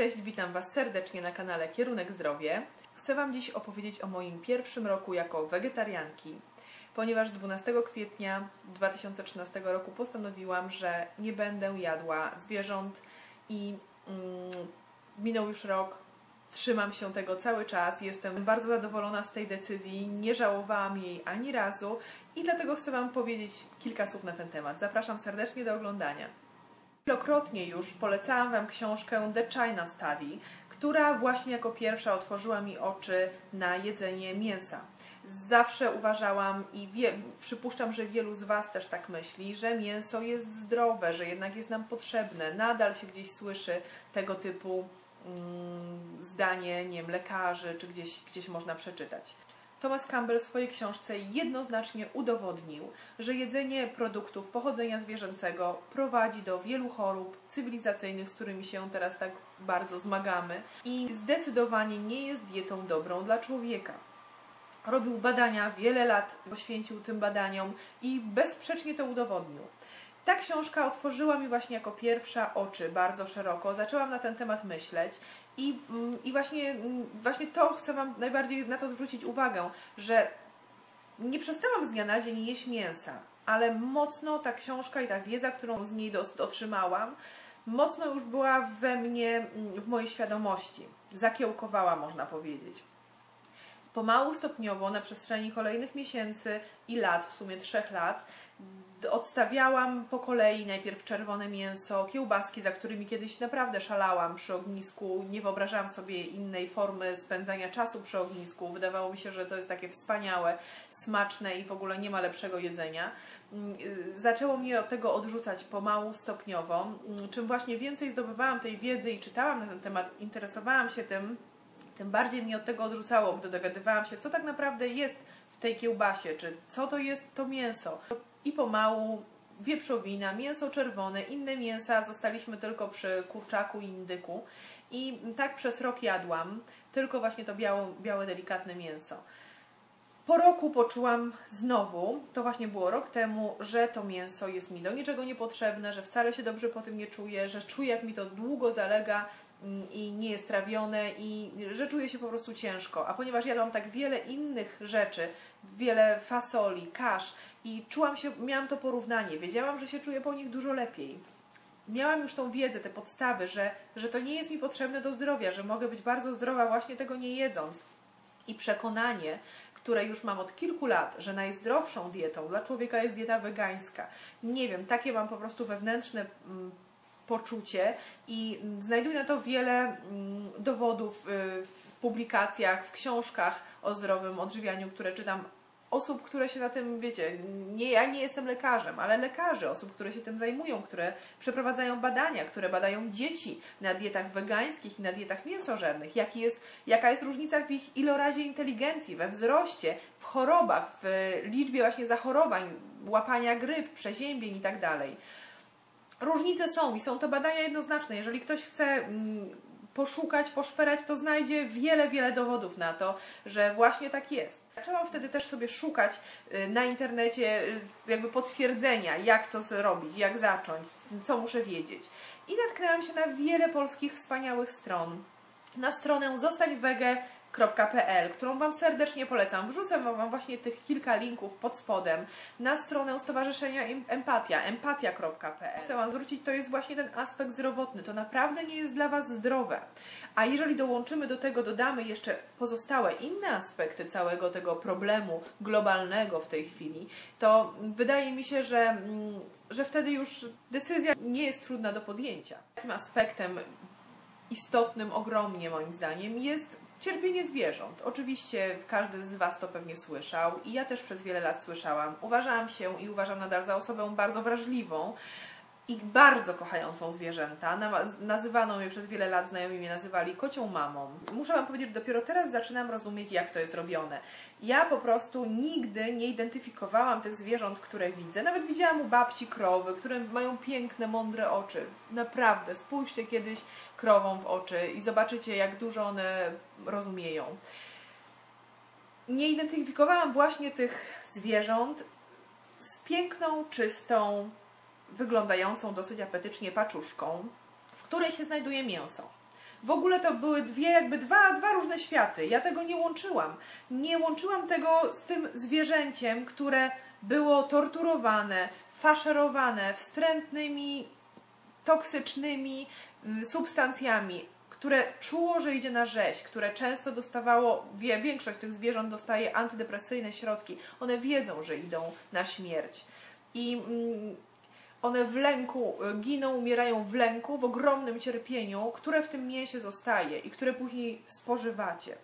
Cześć, witam Was serdecznie na kanale Kierunek Zdrowie. Chcę Wam dziś opowiedzieć o moim pierwszym roku jako wegetarianki, ponieważ 12 kwietnia 2013 roku postanowiłam, że nie będę jadła zwierząt i mm, minął już rok. Trzymam się tego cały czas, jestem bardzo zadowolona z tej decyzji, nie żałowałam jej ani razu i dlatego chcę Wam powiedzieć kilka słów na ten temat. Zapraszam serdecznie do oglądania. Wielokrotnie już polecałam Wam książkę The China Study, która właśnie jako pierwsza otworzyła mi oczy na jedzenie mięsa. Zawsze uważałam i wie, przypuszczam, że wielu z Was też tak myśli, że mięso jest zdrowe, że jednak jest nam potrzebne. Nadal się gdzieś słyszy tego typu mm, zdanie, nie wiem, lekarzy, czy gdzieś, gdzieś można przeczytać. Thomas Campbell w swojej książce jednoznacznie udowodnił, że jedzenie produktów pochodzenia zwierzęcego prowadzi do wielu chorób cywilizacyjnych, z którymi się teraz tak bardzo zmagamy i zdecydowanie nie jest dietą dobrą dla człowieka. Robił badania, wiele lat poświęcił tym badaniom i bezsprzecznie to udowodnił. Ta książka otworzyła mi właśnie jako pierwsza oczy bardzo szeroko. Zaczęłam na ten temat myśleć i, mm, i właśnie, mm, właśnie to chcę Wam najbardziej na to zwrócić uwagę, że nie przestałam z dnia na dzień jeść mięsa, ale mocno ta książka i ta wiedza, którą z niej otrzymałam, mocno już była we mnie, mm, w mojej świadomości. Zakiełkowała, można powiedzieć. Pomału, stopniowo, na przestrzeni kolejnych miesięcy i lat, w sumie trzech lat, odstawiałam po kolei najpierw czerwone mięso, kiełbaski, za którymi kiedyś naprawdę szalałam przy ognisku. Nie wyobrażałam sobie innej formy spędzania czasu przy ognisku. Wydawało mi się, że to jest takie wspaniałe, smaczne i w ogóle nie ma lepszego jedzenia. Mm, zaczęło mnie od tego odrzucać pomału, stopniowo. Mm, czym właśnie więcej zdobywałam tej wiedzy i czytałam na ten temat, interesowałam się tym, tym bardziej mnie od tego odrzucało, gdy dowiadywałam się, co tak naprawdę jest w tej kiełbasie, czy co to jest to mięso i pomału wieprzowina, mięso czerwone, inne mięsa, zostaliśmy tylko przy kurczaku i indyku i tak przez rok jadłam tylko właśnie to białe, białe delikatne mięso. Po roku poczułam znowu, to właśnie było rok temu, że to mięso jest mi do niczego niepotrzebne, że wcale się dobrze po tym nie czuję, że czuję jak mi to długo zalega i nie jest trawione i że czuję się po prostu ciężko. A ponieważ jadłam tak wiele innych rzeczy, wiele fasoli, kasz i czułam się, miałam to porównanie, wiedziałam, że się czuję po nich dużo lepiej. Miałam już tą wiedzę, te podstawy, że, że to nie jest mi potrzebne do zdrowia, że mogę być bardzo zdrowa właśnie tego nie jedząc. I przekonanie, które już mam od kilku lat, że najzdrowszą dietą dla człowieka jest dieta wegańska. Nie wiem, takie mam po prostu wewnętrzne mm, poczucie i znajduję na to wiele mm, dowodów y, w publikacjach, w książkach o zdrowym odżywianiu, które czytam osób, które się na tym, wiecie, nie, ja nie jestem lekarzem, ale lekarzy, osób, które się tym zajmują, które przeprowadzają badania, które badają dzieci na dietach wegańskich i na dietach mięsożernych, jaki jest, jaka jest różnica w ich ilorazie inteligencji, we wzroście, w chorobach, w liczbie właśnie zachorowań, łapania gryp, przeziębień i tak. Różnice są i są to badania jednoznaczne. Jeżeli ktoś chce mm, poszukać, poszperać, to znajdzie wiele, wiele dowodów na to, że właśnie tak jest. Zaczęłam wtedy też sobie szukać y, na internecie y, jakby potwierdzenia, jak to zrobić, jak zacząć, co muszę wiedzieć. I natknęłam się na wiele polskich wspaniałych stron. Na stronę Zostań Wege www.empatia.pl, którą Wam serdecznie polecam. Wrzucę Wam właśnie tych kilka linków pod spodem na stronę Stowarzyszenia Empatia, empatia.pl. Chcę Wam zwrócić, to jest właśnie ten aspekt zdrowotny. To naprawdę nie jest dla Was zdrowe. A jeżeli dołączymy do tego, dodamy jeszcze pozostałe inne aspekty całego tego problemu globalnego w tej chwili, to wydaje mi się, że, mm, że wtedy już decyzja nie jest trudna do podjęcia. Takim aspektem istotnym ogromnie moim zdaniem jest Cierpienie zwierząt. Oczywiście każdy z Was to pewnie słyszał i ja też przez wiele lat słyszałam. Uważałam się i uważam nadal za osobę bardzo wrażliwą i bardzo kochającą zwierzęta. Nazywano mnie przez wiele lat, znajomi mnie nazywali kocią mamą. Muszę Wam powiedzieć, że dopiero teraz zaczynam rozumieć, jak to jest robione. Ja po prostu nigdy nie identyfikowałam tych zwierząt, które widzę. Nawet widziałam u babci krowy, które mają piękne, mądre oczy. Naprawdę, spójrzcie kiedyś krową w oczy i zobaczycie, jak dużo one rozumieją. Nie identyfikowałam właśnie tych zwierząt z piękną, czystą, wyglądającą dosyć apetycznie paczuszką, w której się znajduje mięso. W ogóle to były dwie, jakby dwa, dwa różne światy. Ja tego nie łączyłam. Nie łączyłam tego z tym zwierzęciem, które było torturowane, faszerowane wstrętnymi, toksycznymi mm, substancjami, które czuło, że idzie na rzeź, które często dostawało, wie, większość tych zwierząt dostaje antydepresyjne środki. One wiedzą, że idą na śmierć. I mm, one w lęku y, giną, umierają w lęku, w ogromnym cierpieniu, które w tym mięsie zostaje i które później spożywacie.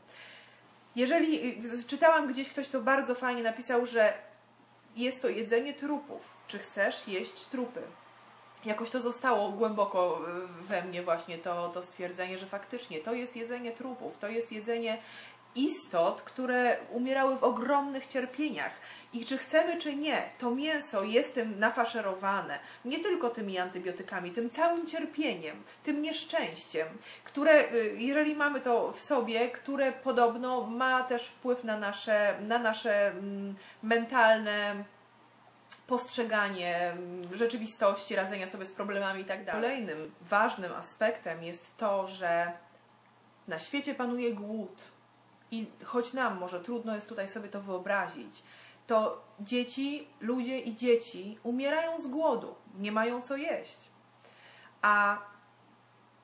Jeżeli y, czytałam gdzieś, ktoś to bardzo fajnie napisał, że jest to jedzenie trupów. Czy chcesz jeść trupy? Jakoś to zostało głęboko y, we mnie właśnie to, to stwierdzenie, że faktycznie to jest jedzenie trupów, to jest jedzenie istot, które umierały w ogromnych cierpieniach. I czy chcemy, czy nie, to mięso jest tym nafaszerowane, nie tylko tymi antybiotykami, tym całym cierpieniem, tym nieszczęściem, które, y, jeżeli mamy to w sobie, które podobno ma też wpływ na nasze, na nasze mm, mentalne postrzeganie mm, rzeczywistości, radzenia sobie z problemami itd. Tak Kolejnym ważnym aspektem jest to, że na świecie panuje głód. I choć nam może trudno jest tutaj sobie to wyobrazić, to dzieci, ludzie i dzieci umierają z głodu, nie mają co jeść. A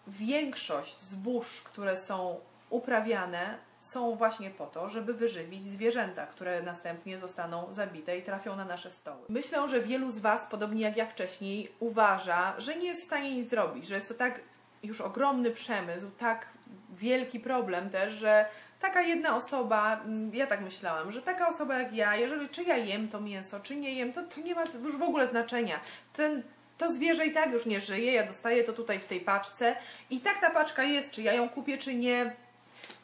większość zbóż, które są uprawiane, są właśnie po to, żeby wyżywić zwierzęta, które następnie zostaną zabite i trafią na nasze stoły. Myślę, że wielu z Was, podobnie jak ja wcześniej, uważa, że nie jest w stanie nic zrobić, że jest to tak już ogromny przemysł, tak wielki problem też, że taka jedna osoba, mm, ja tak myślałam, że taka osoba jak ja, jeżeli czy ja jem to mięso, czy nie jem, to, to nie ma już w ogóle znaczenia. Ten, to zwierzę i tak już nie żyje, ja dostaję to tutaj w tej paczce i tak ta paczka jest, czy ja ją kupię, czy nie,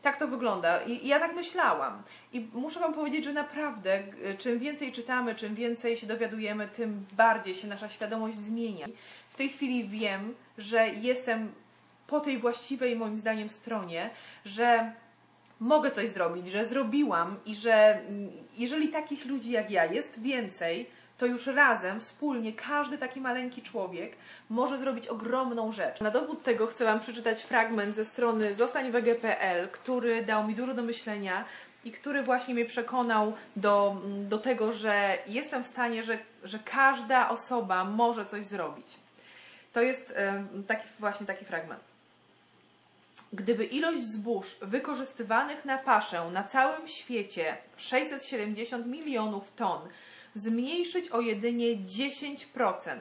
tak to wygląda. I, ja tak myślałam. I muszę Wam powiedzieć, że naprawdę czym więcej czytamy, czym więcej się dowiadujemy, tym bardziej się nasza świadomość zmienia. W tej chwili wiem, że jestem po tej właściwej moim zdaniem stronie, że mogę coś zrobić, że zrobiłam i że jeżeli takich ludzi jak ja jest więcej, to już razem, wspólnie, każdy taki maleńki człowiek może zrobić ogromną rzecz. Na dowód tego chcę Wam przeczytać fragment ze strony zostańwg.pl, który dał mi dużo do myślenia i który właśnie mnie przekonał do, do tego, że jestem w stanie, że, że każda osoba może coś zrobić. To jest taki, właśnie taki fragment. Gdyby ilość zbóż wykorzystywanych na paszę na całym świecie 670 milionów ton zmniejszyć o jedynie 10%.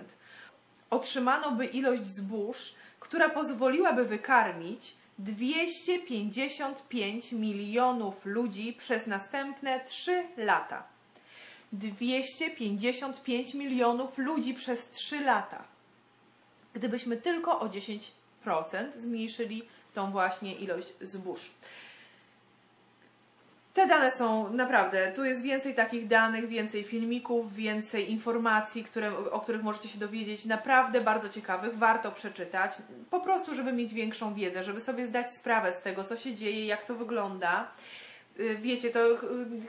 Otrzymano by ilość zbóż, która pozwoliłaby wykarmić 255 milionów ludzi przez następne 3 lata. 255 milionów ludzi przez 3 lata. Gdybyśmy tylko o 10% zmniejszyli tą właśnie ilość zbóż. Te dane są naprawdę, tu jest więcej takich danych, więcej filmików, więcej informacji, które, o których możecie się dowiedzieć, naprawdę bardzo ciekawych, warto przeczytać, po prostu, żeby mieć większą wiedzę, żeby sobie zdać sprawę z tego, co się dzieje, jak to wygląda. Y, wiecie, to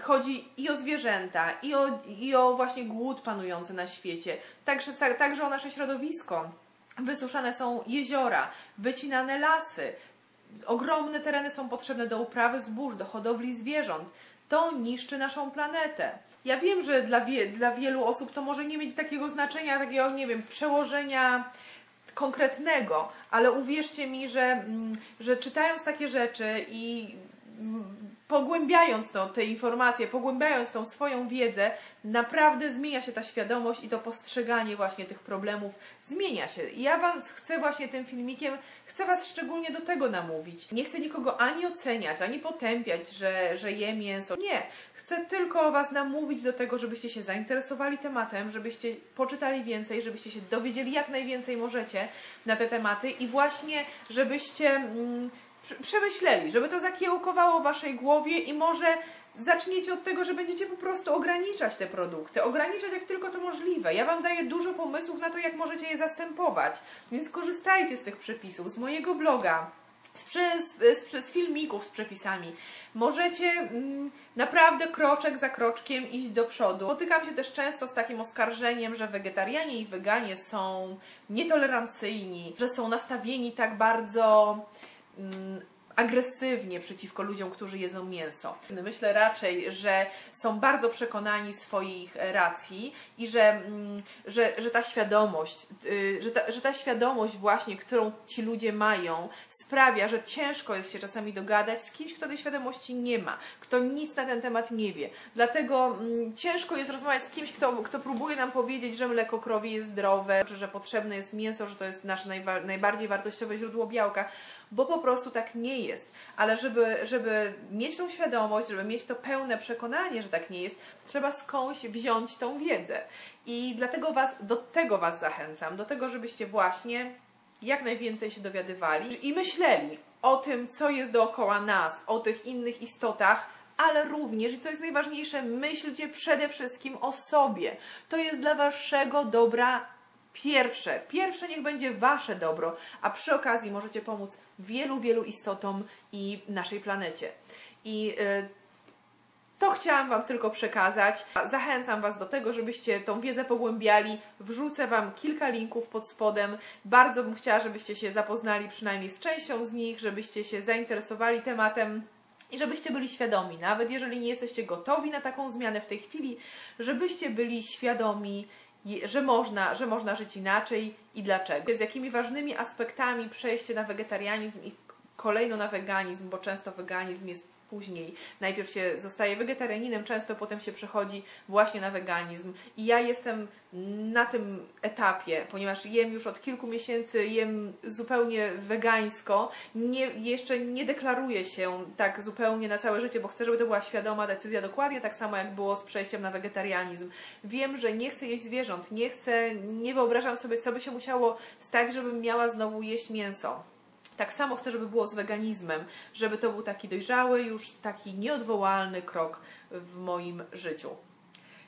chodzi i o zwierzęta, i o, i o właśnie głód panujący na świecie, także, także o nasze środowisko. Wysuszane są jeziora, wycinane lasy, ogromne tereny są potrzebne do uprawy zbóż, do hodowli zwierząt. To niszczy naszą planetę. Ja wiem, że dla, wie, dla wielu osób to może nie mieć takiego znaczenia, takiego, nie wiem, przełożenia konkretnego, ale uwierzcie mi, że, mm, że czytając takie rzeczy i pogłębiając to, te informacje, pogłębiając tą swoją wiedzę, naprawdę zmienia się ta świadomość i to postrzeganie właśnie tych problemów zmienia się. I ja Wam chcę właśnie tym filmikiem, chcę Was szczególnie do tego namówić. Nie chcę nikogo ani oceniać, ani potępiać, że, że je mięso. Nie. Chcę tylko Was namówić do tego, żebyście się zainteresowali tematem, żebyście poczytali więcej, żebyście się dowiedzieli jak najwięcej możecie na te tematy i właśnie, żebyście... Mm, przemyśleli, żeby to zakiełkowało w waszej głowie i może zaczniecie od tego, że będziecie po prostu ograniczać te produkty, ograniczać jak tylko to możliwe. Ja Wam daję dużo pomysłów na to, jak możecie je zastępować, więc korzystajcie z tych przepisów, z mojego bloga, z, z, z, filmików z przepisami. Możecie mm, naprawdę kroczek za kroczkiem iść do przodu. Spotykam się też często z takim oskarżeniem, że wegetarianie i weganie są nietolerancyjni, że są nastawieni tak bardzo agresywnie przeciwko ludziom, którzy jedzą mięso. Myślę raczej, że są bardzo przekonani swoich racji i że, mm, że, że ta świadomość, y, że ta, że ta świadomość właśnie, którą ci ludzie mają, sprawia, że ciężko jest się czasami dogadać z kimś, kto tej świadomości nie ma, kto nic na ten temat nie wie. Dlatego mm, ciężko jest rozmawiać z kimś, kto, kto próbuje nam powiedzieć, że mleko krowie jest zdrowe, czy że potrzebne jest mięso, że to jest nasze najbardziej wartościowe źródło białka bo po prostu tak nie jest. Ale żeby, żeby mieć tą świadomość, żeby mieć to pełne przekonanie, że tak nie jest, trzeba skądś wziąć tą wiedzę. I dlatego was, do tego Was zachęcam, do tego, żebyście właśnie jak najwięcej się dowiadywali i myśleli o tym, co jest dookoła nas, o tych innych istotach, ale również, i co jest najważniejsze, myślcie przede wszystkim o sobie. To jest dla Waszego dobra pierwsze. Pierwsze niech będzie Wasze dobro, a przy okazji możecie pomóc wielu, wielu istotom i naszej planecie. I y, to chciałam Wam tylko przekazać. Zachęcam Was do tego, żebyście tą wiedzę pogłębiali. Wrzucę Wam kilka linków pod spodem. Bardzo bym chciała, żebyście się zapoznali przynajmniej z częścią z nich, żebyście się zainteresowali tematem. I żebyście byli świadomi, nawet jeżeli nie jesteście gotowi na taką zmianę w tej chwili, żebyście byli świadomi, że można, że można żyć inaczej i dlaczego. Z jakimi ważnymi aspektami przejście na wegetarianizm i kolejno na weganizm, bo często weganizm jest później. Najpierw się zostaje wegetarianinem, często potem się przechodzi właśnie na weganizm. I ja jestem na tym etapie, ponieważ jem już od kilku miesięcy, jem zupełnie wegańsko. Nie, jeszcze nie deklaruję się tak zupełnie na całe życie, bo chcę, żeby to była świadoma decyzja, dokładnie tak samo jak było z przejściem na wegetarianizm. Wiem, że nie chcę jeść zwierząt, nie chcę, nie wyobrażam sobie, co by się musiało stać, żebym miała znowu jeść mięso. Tak samo chcę, żeby było z weganizmem, żeby to był taki dojrzały, już taki nieodwołalny krok w moim życiu.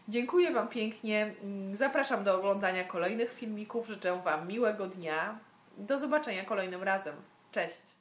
Dziękuję Wam pięknie. Zapraszam do oglądania kolejnych filmików. Życzę Wam miłego dnia. Do zobaczenia kolejnym razem. Cześć!